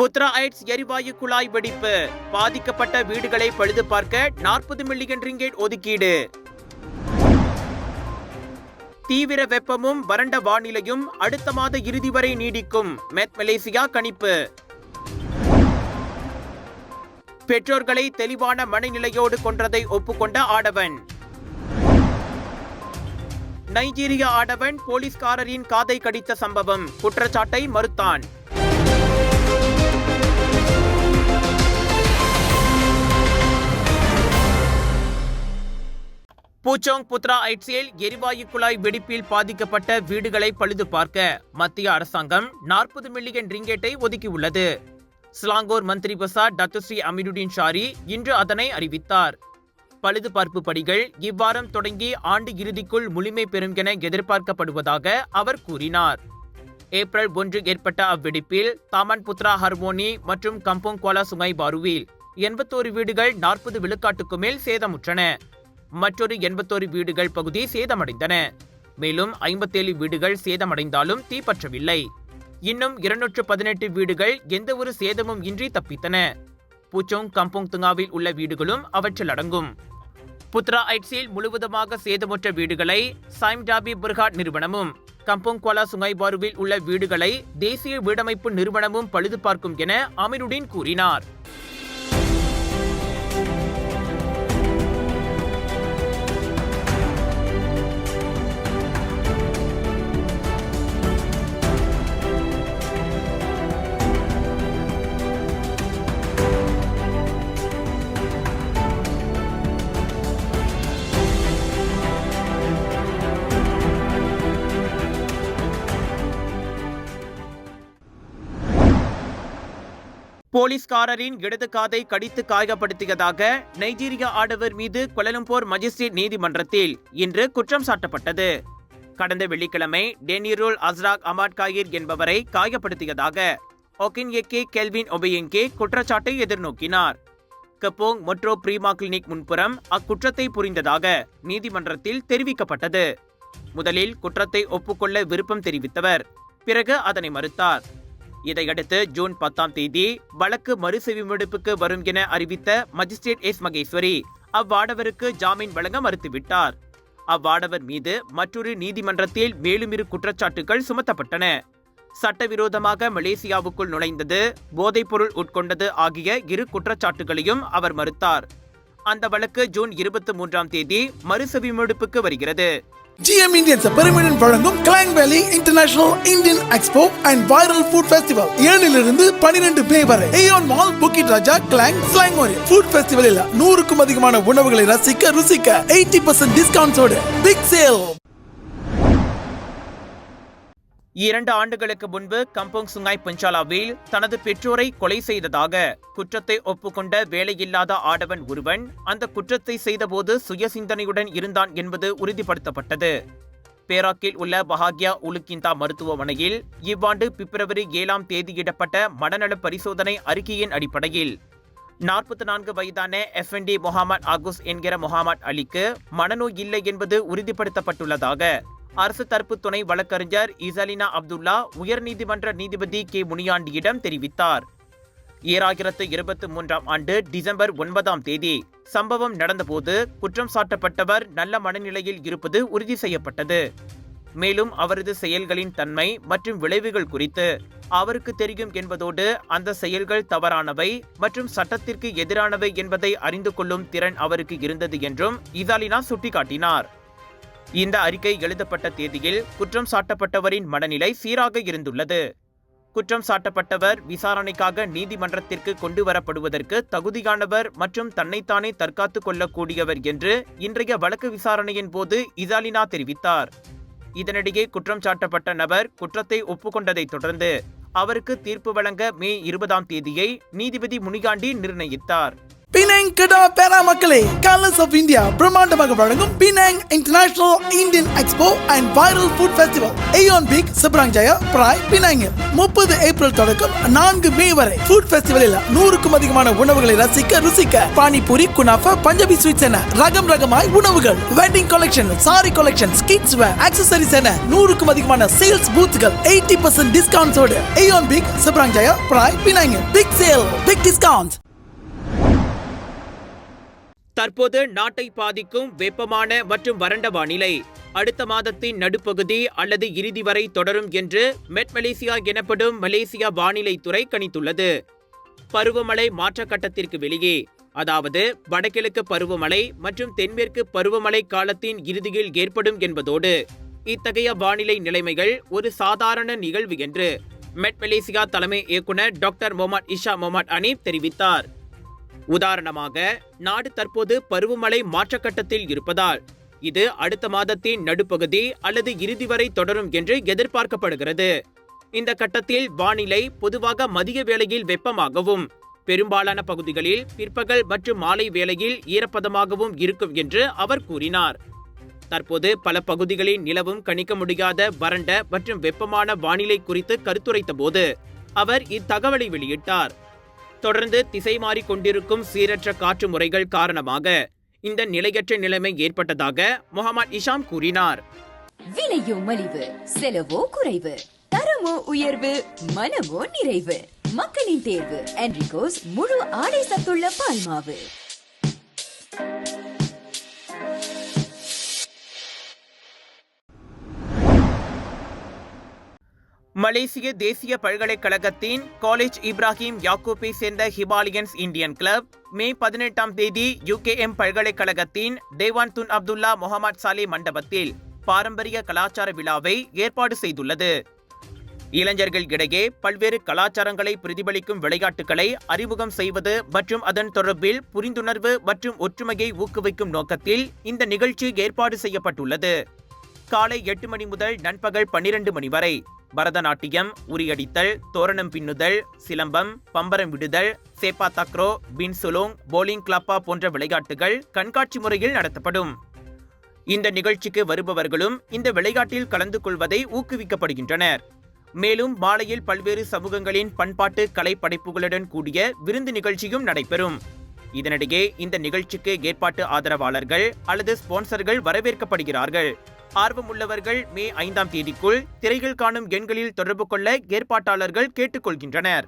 Putra heights எரிவாயு குழாய் வெடிப்பு. பாதிக்கப்பட்ட வீடுகளை பழுது பார்க்க நாற்பது மில்லியன் ரிங்கேட் ஒதுக்கீடு. தீவிர வெப்பமும் வறண்ட வானிலையும் அடுத்த மாத இறுதி வரை நீடிக்கும். மெத் மலேசியா கணிப்பு. பெற்றோர்களை தெளிவான மனநிலையோடு கொன்றதை ஒப்புக்கொண்ட ஆடவன். நைஜீரிய ஆடவன் போலீஸ்காரரின் காதை கடித்த சம்பவம். குற்றச்சாட்டை மறுத்தான். பூச்சோங் புத்ரா ஐட்ஸியில் எரிவாயு குழாய் வெடிப்பில் பாதிக்கப்பட்ட வீடுகளை பழுது பார்க்க மத்திய அரசாங்கம் நாற்பது மில்லியன் ரிங்கேட்டை ஒதுக்கியுள்ளது. ஸ்லாங்கோர் மந்திரி பசா டத்துஸ்ரீ அமீருddin ஷாரி இன்று அதனை அறிவித்தார். பழுது பார்ப்பு பணிகள் இவ்வாரம் தொடங்கி ஆண்டு இறுதிக்குள் முழுமை பெறும் என எதிர்பார்க்கப்படுவதாக அவர் கூறினார். ஏப்ரல் ஒன்று ஏற்பட்ட அவ்வெடிப்பில் தாமன் புத்ரா ஹர்மோனி மற்றும் கம்போங் கோலா சுங்கை பாருவில் எண்பத்தோரு வீடுகள் நாற்பது விழுக்காட்டுக்கு மேல் சேதமுற்றன. மற்றொரு எண்பத்தோரு வீடுகள் பகுதி சேதமடைந்தன. மேலும் ஐம்பத்தேழு வீடுகள் சேதமடைந்தாலும் தீப்பற்றவில்லை. இன்னும் இருநூற்று பதினெட்டு வீடுகள் எந்தவொரு சேதமும் இன்றி தப்பித்தன. பூச்சோங் கம்போங் துங்காவில் உள்ள வீடுகளும் அவற்றில் அடங்கும். புத்ரா ஐட்ஸில் முழுவதுமாக சேதமுற்ற வீடுகளை சாய்ம்டாபி புர்ஹாட் நிறுவனமும் கம்போங் குவாலா சுங்கைபாருவில் உள்ள வீடுகளை தேசிய வீடமைப்பு நிறுவனமும் பழுது பார்க்கும் என அமீருddin கூறினார். போலீஸ்காரரின் இடது காதை கடித்து காயப்படுத்தியதாக நைஜீரிய ஆடவர் மீது கொலலம்போர் மஜிஸ்ட்ரேட் நீதிமன்றத்தில் இன்று குற்றம் சாட்டப்பட்டது. கடந்த வெள்ளிக்கிழமை டெனிருல் அஸ்ராக் அமாட் காயிர் என்பவரை காயப்படுத்தியதாக ஒகின்யக்கே கெல்வின் ஒபையங்கே குற்றச்சாட்டை எதிர்நோக்கினார். கப்போங் மொட்ரோ பிரீமா கிளினிக் முன்புறம் அக்குற்றத்தை புரிந்ததாக நீதிமன்றத்தில் தெரிவிக்கப்பட்டது. முதலில் குற்றத்தை ஒப்புக்கொள்ள விருப்பம் தெரிவித்தவர் பிறகு அதனை மறுத்தார். இதையடுத்து ஜூன் பத்தாம் தேதி வழக்கு மறுசெவிமடுப்புக்கு வரும் என அறிவித்த மஜிஸ்ட்ரேட் எஸ் மகேஸ்வரி அவ்வாடவருக்கு ஜாமீன் வழங்க மறுத்துவிட்டார். அவ்வாடவர் மீது மற்றொரு நீதிமன்றத்தில் மேலும் இரு குற்றச்சாட்டுகள் சுமத்தப்பட்டன. சட்டவிரோதமாக மலேசியாவுக்குள் நுழைந்தது போதைப்பொருள் உட்கொண்டது ஆகிய இரு குற்றச்சாட்டுகளையும் அவர் மறுத்தார். அந்த வழக்கு ஜூன் இருபத்தி மூன்றாம் தேதி மறுசெவிமெடுப்புக்கு வருகிறது. GM Indians பெருமிடன் வழங்கும் Klang Valley international Indian expo and viral food festival ஏழிலிருந்து பனிரெண்டு மே வரை Aeon mall Bukit Raja Klang slang food ஃபெஸ்டிவலில் நூறுக்கும் அதிகமான உணவுகளை ரசிக்க ருசிக்க எயிட்டி பர்சன்ட் டிஸ்கவுண்ட்ஸோடு பிக் சேல் இரண்டு ஆண்டுகளுக்கு முன்பு கம்போங் சுங்காய் பஞ்சாலாவில் தனது பெற்றோரை கொலை செய்ததாக குற்றத்தை ஒப்புக்கொண்ட வேலையில்லாத ஆடவன் ஒருவன் அந்த குற்றத்தை செய்தபோது சுயசிந்தனையுடன் இருந்தான் என்பது உறுதிப்படுத்தப்பட்டது. பேராக்கில் உள்ள பஹாகியா உலுக்கிந்தா மருத்துவமனையில் இவ்வாண்டு பிப்ரவரி ஏழாம் தேதியிடப்பட்ட மனநல பரிசோதனை அறிக்கையின் அடிப்படையில் நாற்பத்தி நான்கு வயதான எஃப்என்டி முகமது ஆகுஸ் என்கிற முகமது அலிக்கு மனநோய் இல்லை என்பது உறுதிப்படுத்தப்பட்டுள்ளதாக அரசு தரப்பு துணை வழக்கறிஞர் இசலினா அப்துல்லா உயர்நீதிமன்ற நீதிபதி கே. முனியாண்டியிடம் தெரிவித்தார். ஏழாயிரத்து இருபத்தி மூன்றாம் ஆண்டு டிசம்பர் ஒன்பதாம் தேதி சம்பவம் நடந்தபோது குற்றம் சாட்டப்பட்டவர் நல்ல மனநிலையில் இருப்பது உறுதி செய்யப்பட்டது. மேலும் அவரது செயல்களின் தன்மை மற்றும் விளைவுகள் குறித்து அவருக்கு தெரியும் என்பதோடு அந்த செயல்கள் தவறானவை மற்றும் சட்டத்திற்கு எதிரானவை என்பதை அறிந்து கொள்ளும் திறன் அவருக்கு இருந்தது என்றும் இசாலினா சுட்டிக்காட்டினார். இந்த அறிக்கை எழுதப்பட்ட தேதியில் குற்றம் சாட்டப்பட்டவரின் மனநிலை சீராக இருந்துள்ளது. குற்றம் சாட்டப்பட்டவர் விசாரணைக்காக நீதிமன்றத்திற்கு கொண்டு வரப்படுவதற்கு தகுதியானவர் மற்றும் தன்னைத்தானே தற்காத்துக் கொள்ளக்கூடியவர் என்று இன்றைய வழக்கு விசாரணையின் போது இசாலினா தெரிவித்தார். இதனிடையே குற்றம் சாட்டப்பட்ட நபர் குற்றத்தை ஒப்புக்கொண்டதைத் தொடர்ந்து அவருக்கு தீர்ப்பு வழங்க மே இருபதாம் தேதியை நீதிபதி முனிகாண்டி நிர்ணயித்தார். பினாங் கடா பேரா மக்களே கலர்ஸ் ஆஃப் இந்தியா பிரம்மாண்டமாக வழங்கும் Penang international Indian expo and viral food festival AEON Big Seberang Jaya Prai பினாங்கில் முப்பது ஏப்ரல் தொடக்கம் நான்கு மே வரை. ஃபுட் ஃபெஸ்டிவலில் நூறுக்கும் அதிகமான உணவுகளை ரசிக்க ருசிக்க. பானிபூரி குனாஃபா பஞ்சாபி ஸ்வீட்ஸ் என ரகம் ரகமாய் உணவுகள். Wedding collection sari collection kids wear accessories என நூறுக்கும் அதிகமான சேல்ஸ் பூத்துகள் eighty percent டிஸ்கவுண்ட்ஸோடு Aeon Big Seberang Jaya Prai பினாங்கில் big sale big discount தற்போது நாட்டை பாதிக்கும் வெப்பமான மற்றும் வறண்ட வானிலை அடுத்த மாதத்தின் நடுப்பகுதி அல்லது இறுதி வரை தொடரும் என்று மெட் மலேசியா எனப்படும் மலேசியா வானிலை துறை கணித்துள்ளது. பருவமழை மாற்ற கட்டத்திற்கு வெளியே அதாவது வடகிழக்கு பருவமழை மற்றும் தென்மேற்கு பருவமழை காலத்தின் இறுதியில் ஏற்படும் என்பதோடு இத்தகைய வானிலை நிலைமைகள் ஒரு சாதாரண நிகழ்வு என்று மெட் மலேசியா தலைமை இயக்குனர் doctor Mohamad Isa Mohamad Hanif தெரிவித்தார். உதாரணமாக நாடு தற்போது பருவமழை மாற்றக்கட்டத்தில் இருப்பதால் இது அடுத்த மாதத்தின் நடுப்பகுதி அல்லது இறுதி வரை தொடரும் என்று எதிர்பார்க்கப்படுகிறது. இந்த கட்டத்தில் வானிலை பொதுவாக மதிய வேளையில் வெப்பமாகவும் பெரும்பாலான பகுதிகளில் பிற்பகல் மற்றும் மாலை வேளையில் ஈரப்பதமாகவும் இருக்கும் என்று அவர் கூறினார். தற்போது பல பகுதிகளில் நிலவும் கணிக்க முடியாத வறண்ட மற்றும் வெப்பமான வானிலை குறித்து கருத்துரைத்த போது அவர் இத்தகவலை வெளியிட்டார். தொடர்ந்து திசை மாறிக் கொண்டிருக்கும் சீரற்ற காற்று முறைகள் காரணமாக இந்த நிலையற்ற நிலைமை ஏற்பட்டதாக முகமது இஷாம் கூறினார். விலையோ மலிவு செலவோ குறைவு தரமோ உயர்வு மனமோ நிறைவு. மக்களின் தேர்வு என்ரிகோஸ் முழு ஆடை சத்துள்ள பால்மாவு. மலேசிய தேசிய பல்கலைக்கழகத்தின் காலேஜ் இப்ராஹிம் யாக்கூப்பை சேர்ந்த ஹிபாலியன்ஸ் இந்தியன் கிளப் மே பதினெட்டாம் தேதி யுகேஎம் பல்கலைக்கழகத்தின் Dewan Tun Abdullah Mohamed Salleh மண்டபத்தில் பாரம்பரிய கலாச்சார விழாவை ஏற்பாடு செய்துள்ளது. இளைஞர்கள் இடையே பல்வேறு கலாச்சாரங்களை பிரதிபலிக்கும் விளையாட்டுகளை அறிமுகம் செய்வது மற்றும் அதன் தொடர்பில் புரிந்துணர்வு மற்றும் ஒற்றுமையை ஊக்குவிக்கும் நோக்கத்தில் இந்த நிகழ்ச்சி ஏற்பாடு செய்யப்பட்டுள்ளது. காலை எட்டு மணி முதல் நண்பகல் பன்னிரண்டு மணி வரை. பரதநாட்டியம் உரியடித்தல் தோரணம் பின்னுதல் சிலம்பம் பம்பரம் விடுதல் சேப்பா தக்ரோ பின்சுலோங் போலிங் கிளப்பா போன்ற விளையாட்டுகள் கண்காட்சி முறையில் நடத்தப்படும். இந்த நிகழ்ச்சிக்கு வருபவர்களும் இந்த விளையாட்டில் கலந்து கொள்வதை ஊக்குவிக்கப்படுகின்றனர். மேலும் மாலையில் பல்வேறு சமூகங்களின் பண்பாட்டு கலை படைப்புகளுடன் கூடிய விருந்து நிகழ்ச்சியும் நடைபெறும். இதனிடையே இந்த நிகழ்ச்சிக்கு ஏற்பாட்டு ஆதரவாளர்கள் அல்லது ஸ்பான்சர்கள் வரவேற்கப்படுகிறார்கள். ஆர்வமுள்ளவர்கள் மே ஐந்தாம் தேதிக்குள் திரையில் காணும் எண்களில் தொடர்பு கொள்ள ஏற்பாட்டாளர்கள் கேட்டுக்கொள்கின்றனர்.